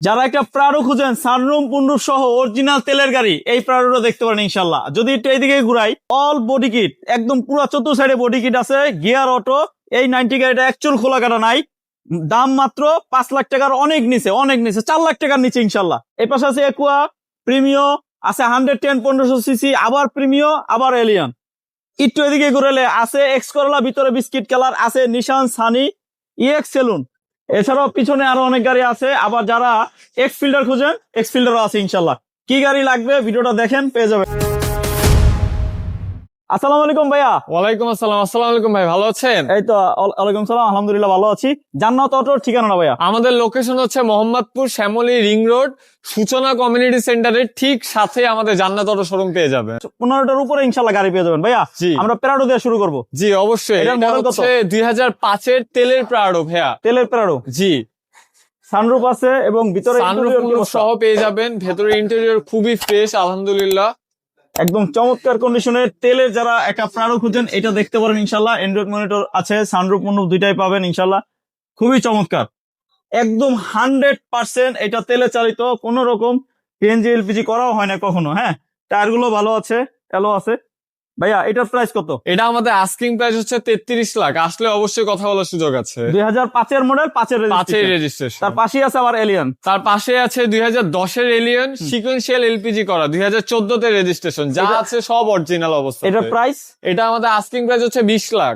যারা একটা প্রাড়ো খুঁজেন সানরুম পুন্ডুপ সহ অরিজিনাল তেলের গাড়ি, এই প্রাড়োটা দেখতে পারেন ইনশাল্লাহ যদি একটু এইদিকে ঘুরাই অল বডি কিট একদম পুরো চতুর্থ সাইডে বডি কিট আছে গিয়ার অটো এই নাইনটি গাড়িটা অ্যাকচুয়াল খোলা কাটা নাই। দাম মাত্র পাঁচ লাখ টাকার অনেক নিচে অনেক নিচে, চার লাখ টাকার নিচে ইনশাল্লাহ এই পাশে আছে একুয়া প্রিমিও আছে হান্ড্রেড টেন পনেরোশো সিসি আবার প্রিমিও আবার এলিয়ান একটু এদিকে ঘুরেলে আছে এক্স করলা ভিতরে বিস্কিট কালার আছে নিশান সানি ইএক্স সেলুন এছাড়াও পিছনে আরও অনেক গাড়ি আছে। আবার যারা এক্স ফিল্ডার খুঁজেন এক্স ফিল্ডারও আছে ইনশাল্লাহ কি গাড়ি লাগবে? ভিডিওটা দেখেন, পেয়ে যাবেন। আসসালামু আলাইকুম ভাইয়া। ওয়ালাইকুম আসসালাম। আসসালামু আলাইকুম ভাই ভালো আছেন? এই তো ওয়ালাইকুম সালাম আলহামদুলিল্লাহ ভালো আছি। জান্নাত অটোর ঠিকানা ভাইয়া? আমাদের লোকেশন হচ্ছে Mohammadpur Shyamoli ring road Suchona community সেন্টারের ঠিক সাথে আমাদের জান্নাত অটো শোরুম পেয়ে যাবেন। পনেরোটার উপরে ইনশাল্লাহ গাড়ি পেয়ে যাবেন ভাইয়া। জি। আমরা প্যারাডো দিয়ে শুরু করব। জি অবশ্যই। এটা model হচ্ছে দুই হাজার পাঁচের তেলের প্রাড়ো ভাইয়া। তেলের প্যারাডো জি। সানরুফ আছে এবং ভিতরে সানরুফ? সহ পেয়ে যাবেন। ভেতরে ইন্টেরিয়র খুবই ফ্রেশ আলহামদুলিল্লাহ। একদম চমৎকার কন্ডিশনের তেলের যারা একটা প্রাণও খুঁজেন, এটা দেখতে পারেন ইনশাল্লাহ অ্যান্ড্রয়েড মনিটর আছে সানরুপ মন্ডপ দুইটাই পাবেন ইনশাল্লাহ খুবই চমৎকার। একদম হান্ড্রেড পার্সেন্ট এটা তেলে চালিত, কোনো রকম পিএনজি এলপিজি করাও হয় না কখনো হ্যাঁ? টায়ারগুলো ভালো আছে এলো আছে। ভাইয়া এটার প্রাইস কত? এটা আমাদের আস্কিং প্রাইস হচ্ছে তেত্রিশ লাখ। আসলে অবশ্যই কথা বলার সুযোগ আছে। দুই হাজার পাঁচের মডেল পাঁচের পাঁচের রেজিস্ট্রেশন তার পাশেই আছে আবার এলিয়ান তার পাশে আছে দুই হাজার দশের এলিয়ন সিকুয়েন্সিয়াল এলপিজি করা দুই হাজার চোদ্দতে রেজিস্ট্রেশন যা আছে সব অরিজিনাল অবস্থা এটার প্রাইস এটা আমাদের আস্কিং প্রাইস হচ্ছে বিশ লাখ।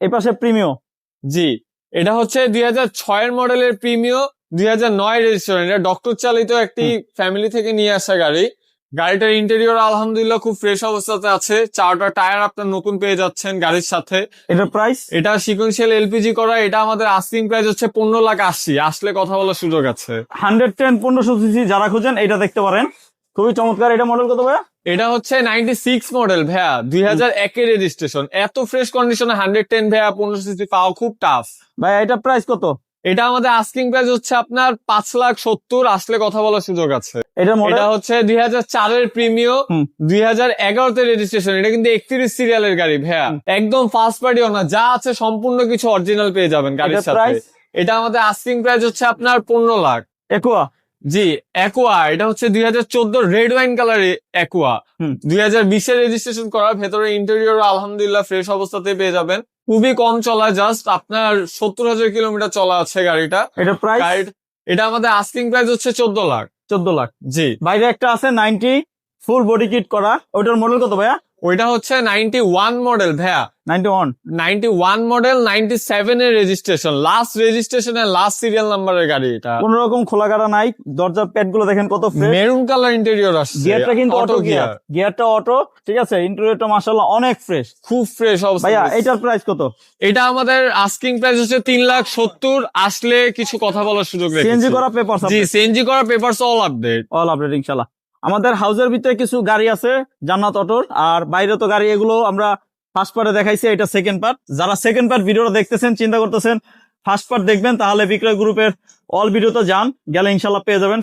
এ পাশে প্রিমিও জি। এটা হচ্ছে দুই হাজার ছয়ের মডেলের প্রিমিও দুই হাজার নয় রেজিস্ট্রেশন এটা ডক্টর চালিত একটি ফ্যামিলি থেকে নিয়ে আসা গাড়ি। গাড়িটার ইন্টেরিয়র আলহামদুলিল্লাহ খুব ফ্রেশ অবস্থাতে আছে। চারটা টায়ার আপনার নতুন পেয়ে যাচ্ছেন গাড়ির সাথে। এটার প্রাইস এটা সিকুয়েন্সিয়াল এলপিজি করা এটা আমাদের আস্কিং প্রাইস হচ্ছে পনেরো লাখ আশি। আসলে কথা বলার সুযোগ আছে। হান্ড্রেড টেন পনেরোশো সিসি যারা খুঁজেন এটা দেখতে পারেন। খুবই চমৎকার। এটা মডেল কত ভাইয়া? এটা হচ্ছে নাইনটি সিক্স মডেল ভাইয়া দুই হাজার একের রেজিস্ট্রেশন এত ফ্রেশ কন্ডিশনে হান্ড্রেড টেন ভাইয়া পনেরো সিসি পাওয়া খুব টাফ ভাইয়া এটা প্রাইস কত? এটা আমাদের আস্কিং প্রাইস হচ্ছে আপনার পাঁচ লাখ সত্তর আসলে কথা বলার সুযোগ আছে। এটা হচ্ছে দুই হাজার চারের প্রিমিও দুই হাজার এগারোতে রেজিস্ট্রেশন এটা কিন্তু একত্রিশ সিরিয়ালের গাড়ি ভাইয়া। একদম ফার্স্ট পার্টিও না যা আছে সম্পূর্ণ কিছু অরিজিনাল পেয়ে যাবেন গাড়ির সাথে। এটা আমাদের আস্কিং প্রাইস হচ্ছে আপনার পনেরো লাখ। একুয়া? জি অ্যাকোয়া এটা হচ্ছে দুই হাজার চোদ্দ রেড ওয়াইন কালার অ্যাকোয়া হুম। দুই হাজার বিশে রেজিস্ট্রেশন করা ভেতরে ইন্টেরিয়র আলহামদুলিল্লাহ ফ্রেশ অবস্থাতে পেয়ে যাবেন। খুবই কম চলা জাস্ট আপনার সত্তর হাজার কিলোমিটার চলা আছে গাড়িটা। এটা প্রাইস এটা আমাদের আস্কিং প্রাইস হচ্ছে চোদ্দ লাখ। চোদ্দ লাখ। জি। বাইরে একটা আছে নাইনটি ফুল বডি কিট করা। ওটার মডেল কত ভাইয়া? ওইটা হচ্ছে নাইনটি ওয়ান মডেল ভাইয়া। Ninety one ninety one model ninety seven এর রেজিস্ট্রেশন লাস্ট রেজিস্ট্রেশন এর লাস্ট সিরিয়াল নাম্বারের গাড়ি এটা। কোন রকম খোলা কাটা নাই দরজার প্যাডগুলো দেখেন কত ফ্রেশ মেরুন কালার ইন্টেরিয়র আসছে গিয়ারটা কিন্তু অটো গিয়ার গিয়ারটা অটো ঠিক আছে? ইন্টেরিয়রটা মাশাআল্লাহ অনেক ফ্রেশ খুব ফ্রেশ অবস্থা। ভাইয়া এটার প্রাইস কত? এটা আমাদের আস্কিং প্রাইস হচ্ছে লাখ সত্তর আসলে কিছু কথা বলার সুযোগ সিএনজি রেখেছি করা পেপার জি সিএনজি করা papers all update all update আমাদের হাউসের ভিতরে কিছু গাড়ি আছে জান্নাত অটোর আর বাইরে তো গাড়ি এগুলো আমরা ফার্স্ট পার্টে দেখাইছে, এটা সেকেন্ড পার্ট যারা সেকেন্ড পার্ট ভিডিওটা দেখতেছেন, চিন্তা করতেছেন ফার্স্ট পার্ট দেখবেন, তাহলে বিক্রয় গ্রুপের অল ভিডিওতে যান, গেলে ইনশাল্লাহ পেয়ে যাবেন।